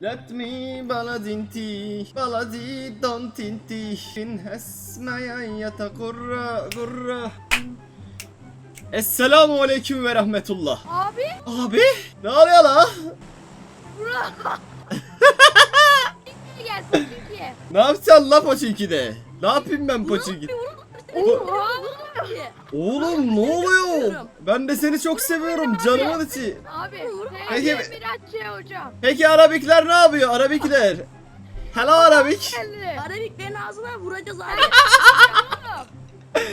Let me don tinti in hasmaya yata gurra gurra Esselamu aleyküm ve rahmetullah Abi Abi ne oluyor la? bura. gel Türkiye. Ne yapacaksın la Poçinki'de? Ne yapayım ben Poçinki'de? Oha. Oğlum ne oluyor? Ben de seni çok seviyorum canımın içi. Abi. Peki- Peki. Hocam. Peki Arabikler ne yapıyor? Arabikler. Hello Arabik. Geldi. Arabiklerin ağzına vuracağız abi.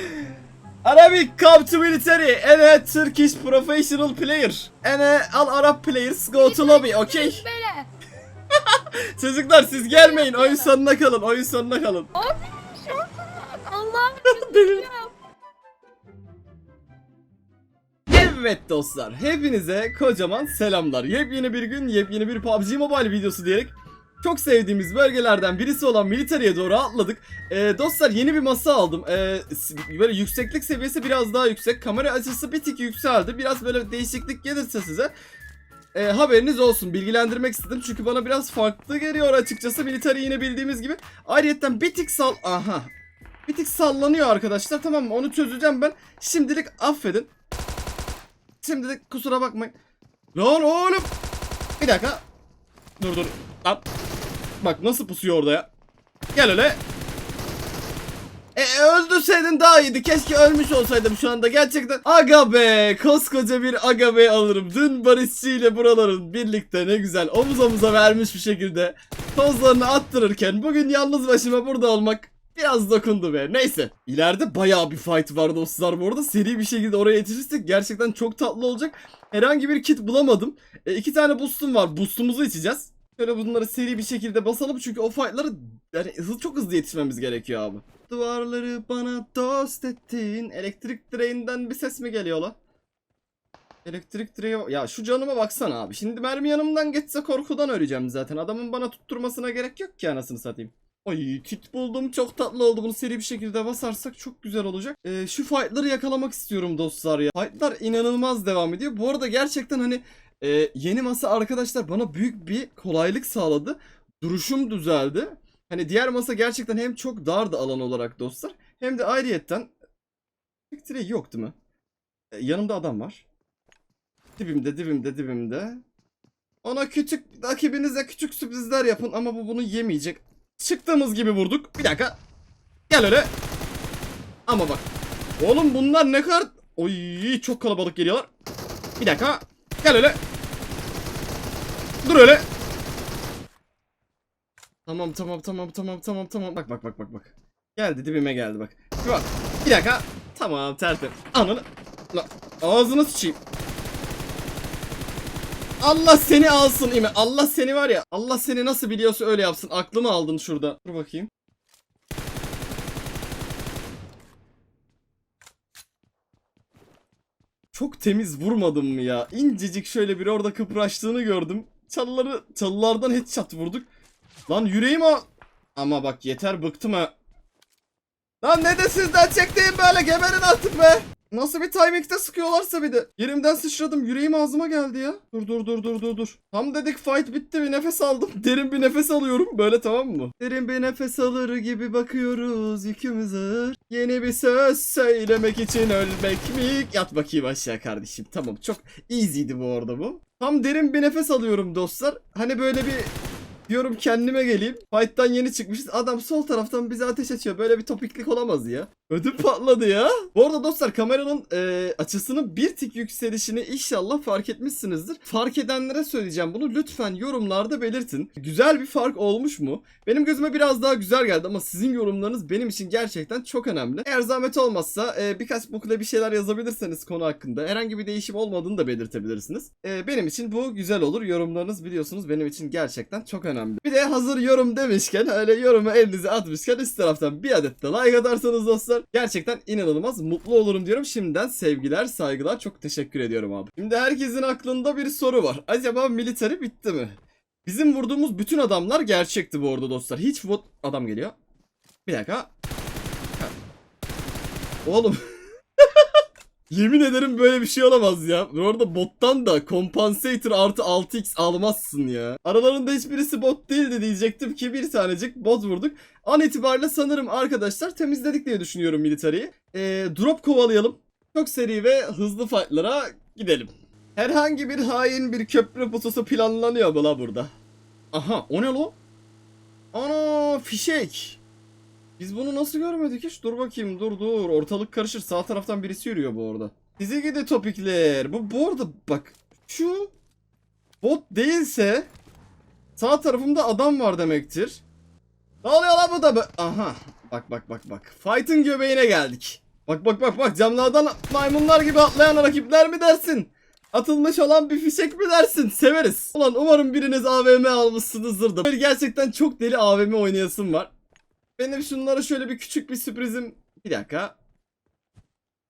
Arabic come to military and a Turkish professional player. And a all Arab players go to lobby, okay? Böyle. Çocuklar siz gelmeyin. Oyun sonuna kalın. Oyun sonuna kalın. Abi şansın Allah'ım. Benim- Evet dostlar, hepinize kocaman selamlar. Yepyeni bir gün, yepyeni bir PUBG Mobile videosu diyerek çok sevdiğimiz bölgelerden birisi olan Military'e doğru atladık. Ee, dostlar yeni bir masa aldım. Ee, böyle yükseklik seviyesi biraz daha yüksek. Kamera açısı bir tık yükseldi. Biraz böyle değişiklik gelirse size e, haberiniz olsun. Bilgilendirmek istedim. Çünkü bana biraz farklı geliyor açıkçası. Military yine bildiğimiz gibi. Ayrıyeten bir tık sal... Aha. Bir tık sallanıyor arkadaşlar. Tamam? Onu çözeceğim ben. Şimdilik affedin. Şimdilik kusura bakmayın. Lan oğlum. Bir dakika. Dur dur. Lan. Bak nasıl pusuyor orada ya. Gel öyle. E öldürseydin daha iyiydi. Keşke ölmüş olsaydım şu anda gerçekten. Aga be. Koskoca bir aga be alırım. Dün Barışçı ile buraların birlikte ne güzel omuz omuza vermiş bir şekilde tozlarını attırırken bugün yalnız başıma burada olmak biraz dokundu be. Neyse. İleride bayağı bir fight var dostlar bu arada. Seri bir şekilde oraya yetişirsek gerçekten çok tatlı olacak. Herhangi bir kit bulamadım. E, iki tane boostum var. Boostumuzu içeceğiz. Şöyle bunları seri bir şekilde basalım çünkü o fightları yani hız, çok hızlı yetişmemiz gerekiyor abi. Duvarları bana dost ettin. Elektrik direğinden bir ses mi geliyor la? Elektrik direği... Ya şu canıma baksana abi. Şimdi mermi yanımdan geçse korkudan öleceğim zaten. Adamın bana tutturmasına gerek yok ki anasını satayım. Ay kit buldum çok tatlı oldu bunu seri bir şekilde basarsak çok güzel olacak. Ee, şu fightları yakalamak istiyorum dostlar ya. Fightlar inanılmaz devam ediyor. Bu arada gerçekten hani e, yeni masa arkadaşlar bana büyük bir kolaylık sağladı. Duruşum düzeldi. Hani diğer masa gerçekten hem çok dardı alan olarak dostlar. Hem de ayrıyetten elektriği yok değil mi? E, yanımda adam var. Dibimde dibimde dibimde. Ona küçük rakibinize küçük sürprizler yapın ama bu bunu yemeyecek. Çıktığımız gibi vurduk. Bir dakika. Gel öyle. Ama bak. Oğlum bunlar ne kadar... Oy çok kalabalık geliyorlar. Bir dakika. Gel öyle. Dur öyle. Tamam tamam tamam tamam tamam tamam. Bak bak bak bak bak. Geldi dibime geldi bak. Bir bak. Bir dakika. Tamam tertemiz. Ananı. La, ağzını sıçayım. Allah seni alsın imi. Allah seni var ya. Allah seni nasıl biliyorsa öyle yapsın. Aklımı aldın şurada. Dur bakayım. Çok temiz vurmadım mı ya? İncecik şöyle bir orada kıpraştığını gördüm. Çalıları, çalılardan headshot vurduk. Lan yüreğim o. Ama bak yeter bıktım ha. Lan ne de sizden çektiğim böyle geberin artık be. Nasıl bir timingde sıkıyorlarsa bir de. Yerimden sıçradım yüreğim ağzıma geldi ya. Dur dur dur dur dur dur. Tam dedik fight bitti bir nefes aldım. Derin bir nefes alıyorum böyle tamam mı? Derin bir nefes alır gibi bakıyoruz yükümüz ağır. Yeni bir söz söylemek için ölmek mi? Yat bakayım aşağı kardeşim. Tamam çok easy'di bu arada bu. Tam derin bir nefes alıyorum dostlar. Hani böyle bir Diyorum kendime geleyim. Fight'tan yeni çıkmışız. Adam sol taraftan bize ateş açıyor. Böyle bir topiklik olamaz ya. Ödüm patladı ya. Bu arada dostlar kameranın e, açısının bir tık yükselişini inşallah fark etmişsinizdir. Fark edenlere söyleyeceğim bunu. Lütfen yorumlarda belirtin. Güzel bir fark olmuş mu? Benim gözüme biraz daha güzel geldi ama sizin yorumlarınız benim için gerçekten çok önemli. Eğer zahmet olmazsa e, birkaç bukle bir şeyler yazabilirseniz konu hakkında herhangi bir değişim olmadığını da belirtebilirsiniz. E, benim için bu güzel olur. Yorumlarınız biliyorsunuz benim için gerçekten çok önemli. Bir de hazır yorum demişken öyle yorumu elinize atmışken üst taraftan bir adet de like atarsanız dostlar gerçekten inanılmaz mutlu olurum diyorum. Şimdiden sevgiler saygılar çok teşekkür ediyorum abi. Şimdi herkesin aklında bir soru var. Acaba military bitti mi? Bizim vurduğumuz bütün adamlar gerçekti bu arada dostlar. Hiç bot adam geliyor. Bir dakika. Oğlum. Yemin ederim böyle bir şey olamaz ya. Orada bottan da compensator artı 6x almazsın ya. Aralarında hiçbirisi bot değildi diyecektim ki bir tanecik bot vurduk. An itibariyle sanırım arkadaşlar temizledik diye düşünüyorum militariyi. Ee, drop kovalayalım. Çok seri ve hızlı fightlara gidelim. Herhangi bir hain bir köprü pususu planlanıyor mu la burada? Aha o ne lo? Ana fişek. Biz bunu nasıl görmedik hiç? Dur bakayım dur dur. Ortalık karışır. Sağ taraftan birisi yürüyor bu arada. Size gidi topikler. Bu bu arada bak şu bot değilse sağ tarafımda adam var demektir. Ne oluyor lan bu da? be- Aha. Bak bak bak bak. Fight'ın göbeğine geldik. Bak bak bak bak camlardan maymunlar gibi atlayan rakipler mi dersin? Atılmış olan bir fişek mi dersin? Severiz. Ulan umarım biriniz AVM almışsınızdır da. Böyle gerçekten çok deli AVM oynayasım var. Benim şunlara şöyle bir küçük bir sürprizim. Bir dakika.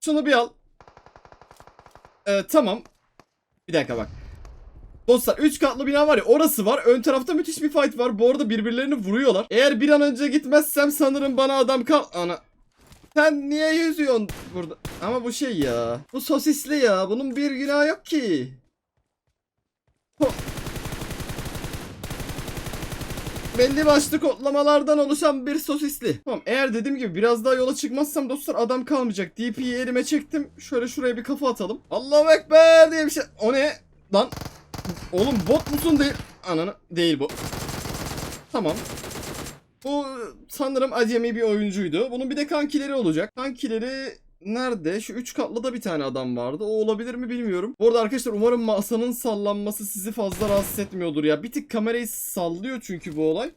Şunu bir al. Ee, tamam. Bir dakika bak. Dostlar 3 katlı bina var ya orası var. Ön tarafta müthiş bir fight var. Bu arada birbirlerini vuruyorlar. Eğer bir an önce gitmezsem sanırım bana adam kal... Ana. Sen niye yüzüyorsun burada? Ama bu şey ya. Bu sosisli ya. Bunun bir günahı yok ki. Ho- belli başlı kodlamalardan oluşan bir sosisli. Tamam eğer dediğim gibi biraz daha yola çıkmazsam dostlar adam kalmayacak. DP'yi elime çektim. Şöyle şuraya bir kafa atalım. Allahu Ekber diye bir şey. O ne? Lan. Oğlum bot musun değil. Ananı. Değil bu. Tamam. Bu sanırım acemi bir oyuncuydu. Bunun bir de kankileri olacak. Kankileri nerede? Şu üç katlı da bir tane adam vardı. O olabilir mi bilmiyorum. Bu arada arkadaşlar umarım masanın sallanması sizi fazla rahatsız etmiyordur ya. Bir tık kamerayı sallıyor çünkü bu olay.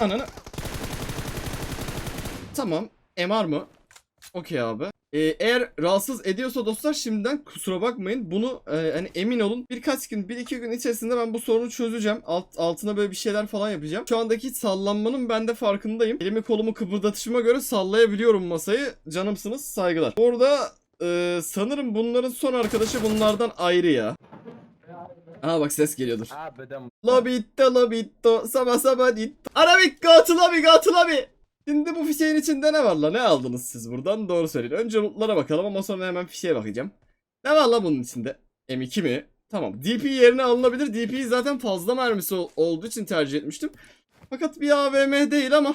Ananı. Tamam. MR mı? Okey abi. Ee, eğer rahatsız ediyorsa dostlar şimdiden kusura bakmayın. Bunu e, hani emin olun birkaç gün, bir iki gün içerisinde ben bu sorunu çözeceğim. Alt, altına böyle bir şeyler falan yapacağım. Şu andaki sallanmanın ben de farkındayım. Elimi kolumu kıpırdatışıma göre sallayabiliyorum masayı. Canımsınız saygılar. Orada e, sanırım bunların son arkadaşı bunlardan ayrı ya. Aa bak ses geliyordur. Lobito lobito sabah sabah ditto. Arabik gatı lobi gatı lobi. Şimdi bu fişeğin içinde ne var la? Ne aldınız siz buradan? Doğru söyleyin. Önce lootlara bakalım ama sonra hemen fişeğe bakacağım. Ne var la bunun içinde? M2 mi? Tamam. DP yerine alınabilir. DP zaten fazla mermisi ol- olduğu için tercih etmiştim. Fakat bir AVM değil ama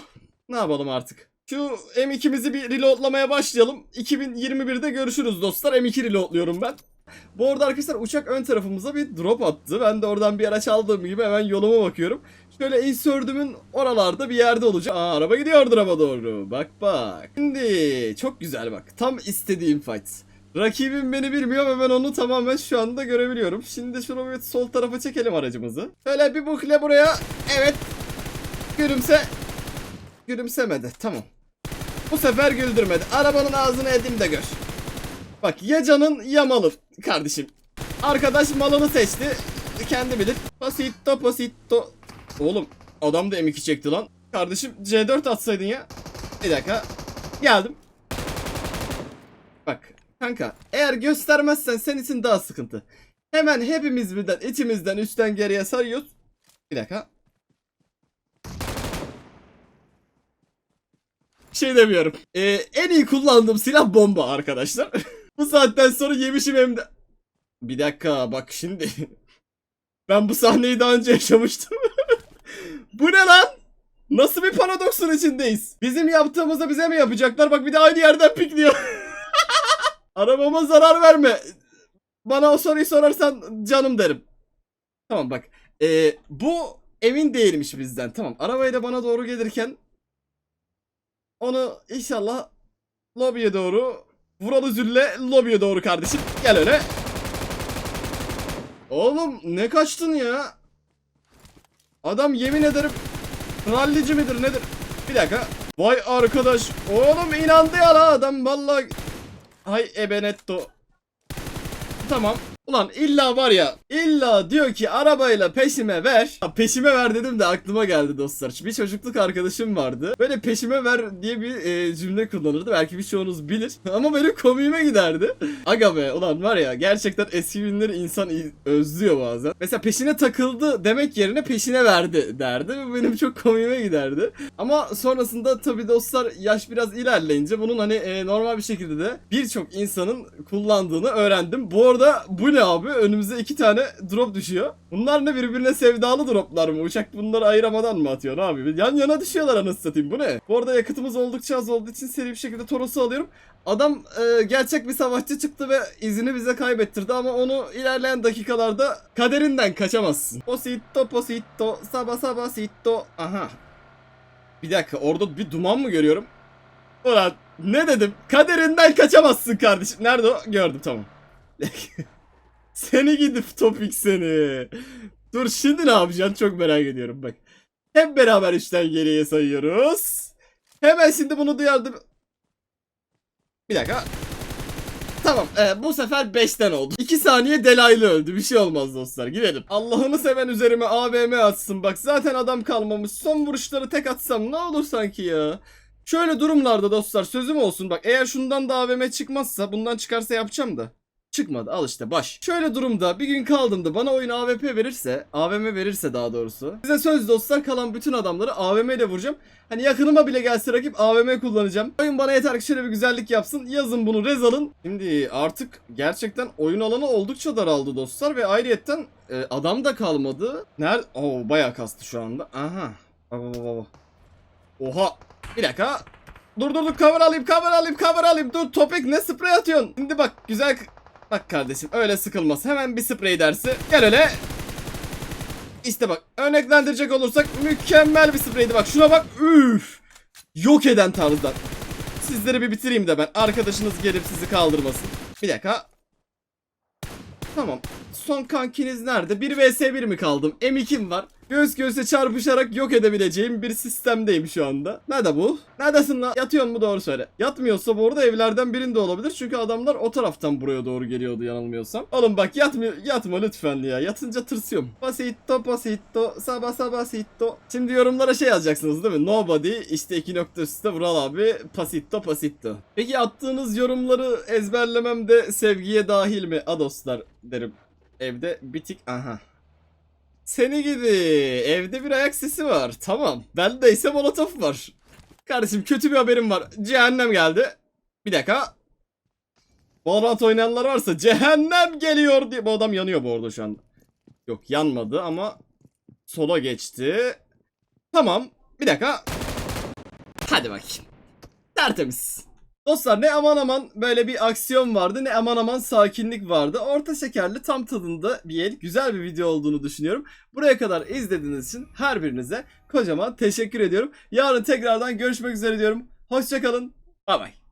ne yapalım artık. Şu M2'mizi bir reloadlamaya başlayalım. 2021'de görüşürüz dostlar. M2 reloadluyorum ben. Bu arada arkadaşlar uçak ön tarafımıza bir drop attı. Ben de oradan bir araç aldığım gibi hemen yoluma bakıyorum. Şöyle insördümün oralarda bir yerde olacak. Aa araba gidiyor drop'a doğru. Bak bak. Şimdi çok güzel bak. Tam istediğim fight. Rakibim beni bilmiyor ve ben onu tamamen şu anda görebiliyorum. Şimdi şunu bir sol tarafa çekelim aracımızı. Şöyle bir bukle buraya. Evet. Gülümse. Gülümsemedi. Tamam. Bu sefer güldürmedi. Arabanın ağzını edeyim de gör. Bak ya canın ya malın kardeşim. Arkadaş malını seçti. Kendi bilir. Pasito pasito. Oğlum adam da M2 çekti lan. Kardeşim C4 atsaydın ya. Bir dakika. Geldim. Bak kanka eğer göstermezsen senin için daha sıkıntı. Hemen hepimiz birden içimizden üstten geriye sarıyoruz. Bir dakika. Şey demiyorum. Ee, en iyi kullandığım silah bomba arkadaşlar. bu saatten sonra yemişim hem de. Bir dakika bak şimdi. ben bu sahneyi daha önce yaşamıştım. bu ne lan? Nasıl bir paradoksun içindeyiz? Bizim yaptığımızda bize mi yapacaklar? Bak bir de aynı yerden pikliyor. Arabama zarar verme. Bana o soruyu sorarsan canım derim. Tamam bak. Ee, bu emin değilmiş bizden. Tamam. Arabayla bana doğru gelirken onu inşallah lobiye doğru Vural Üzül'le lobiye doğru kardeşim. Gel öyle. Oğlum ne kaçtın ya? Adam yemin ederim rallici midir nedir? Bir dakika. Vay arkadaş. Oğlum inandı ya la adam vallahi. Hay ebenetto. Tamam. Ulan illa var ya illa diyor ki arabayla peşime ver. Ha, peşime ver dedim de aklıma geldi dostlar. Bir çocukluk arkadaşım vardı. Böyle peşime ver diye bir e, cümle kullanırdı. Belki birçoğunuz bilir. Ama benim komiğime giderdi. Aga be ulan var ya gerçekten eski günleri insan özlüyor bazen. Mesela peşine takıldı demek yerine peşine verdi derdi. Benim çok komiğime giderdi. Ama sonrasında tabii dostlar yaş biraz ilerleyince bunun hani e, normal bir şekilde de birçok insanın kullandığını öğrendim. Bu arada bu ne abi? Önümüze iki tane drop düşüyor. Bunlar ne birbirine sevdalı droplar mı? Uçak bunları ayıramadan mı atıyor? Abi? Yan yana düşüyorlar anasını satayım. Bu ne? Bu arada yakıtımız oldukça az olduğu için seri bir şekilde Toros'u alıyorum. Adam e, gerçek bir savaşçı çıktı ve izini bize kaybettirdi ama onu ilerleyen dakikalarda kaderinden kaçamazsın. Posito posito saba saba sito. Aha. Bir dakika orada bir duman mı görüyorum? Ulan ne dedim? Kaderinden kaçamazsın kardeşim. Nerede o? Gördüm tamam. seni gidip topik seni. Dur şimdi ne yapacaksın çok merak ediyorum bak. Hep beraber üçten geriye sayıyoruz. Hemen şimdi bunu duyardım. Bir dakika. Tamam e, bu sefer 5'ten oldu. 2 saniye delaylı öldü. Bir şey olmaz dostlar. Gidelim. Allah'ını seven üzerime AVM atsın. Bak zaten adam kalmamış. Son vuruşları tek atsam ne olur sanki ya. Şöyle durumlarda dostlar sözüm olsun. Bak eğer şundan da AVM çıkmazsa bundan çıkarsa yapacağım da. Çıkmadı al işte baş. Şöyle durumda bir gün kaldığımda bana oyun AWP verirse, AVM verirse daha doğrusu. Size söz dostlar kalan bütün adamları AVM ile vuracağım. Hani yakınıma bile gelse rakip AVM kullanacağım. Oyun bana yeter ki şöyle bir güzellik yapsın. Yazın bunu rez alın. Şimdi artık gerçekten oyun alanı oldukça daraldı dostlar. Ve ayrıyetten e, adam da kalmadı. Nerede? Oo bayağı kastı şu anda. Aha. Oha. Bir dakika. Dur dur dur cover alayım cover alayım cover alayım. Dur topik ne sprey atıyorsun? Şimdi bak güzel Bak kardeşim öyle sıkılmaz. Hemen bir sprey dersi. Gel öyle. İşte bak örneklendirecek olursak mükemmel bir spreydi. Bak şuna bak. Üf. Yok eden tarzdan. Sizleri bir bitireyim de ben. Arkadaşınız gelip sizi kaldırmasın. Bir dakika. Tamam. Son kankiniz nerede? 1 vs 1 mi kaldım? M2'm var. Göz göze çarpışarak yok edebileceğim bir sistemdeyim şu anda. Nerede bu? Neredesin lan? Yatıyor mu doğru söyle. Yatmıyorsa bu arada evlerden birinde olabilir. Çünkü adamlar o taraftan buraya doğru geliyordu yanılmıyorsam. Oğlum bak yatmıyor, yatma lütfen ya. Yatınca tırsıyorum. Pasito pasito saba sabasito. Şimdi yorumlara şey yazacaksınız değil mi? Nobody işte iki nokta üstte Vural abi pasito pasito. Peki attığınız yorumları ezberlemem de sevgiye dahil mi? A dostlar derim. Evde bitik aha. Seni gidi. Evde bir ayak sesi var. Tamam. Bende ise molotof var. Kardeşim kötü bir haberim var. Cehennem geldi. Bir dakika. Valorant oynayanlar varsa cehennem geliyor diye. Bu adam yanıyor bu arada şu anda. Yok yanmadı ama sola geçti. Tamam. Bir dakika. Hadi bakayım. Tertemiz. Dostlar ne aman aman böyle bir aksiyon vardı ne aman aman sakinlik vardı. Orta şekerli tam tadında bir el güzel bir video olduğunu düşünüyorum. Buraya kadar izlediğiniz için her birinize kocaman teşekkür ediyorum. Yarın tekrardan görüşmek üzere diyorum. Hoşçakalın. Bay bay.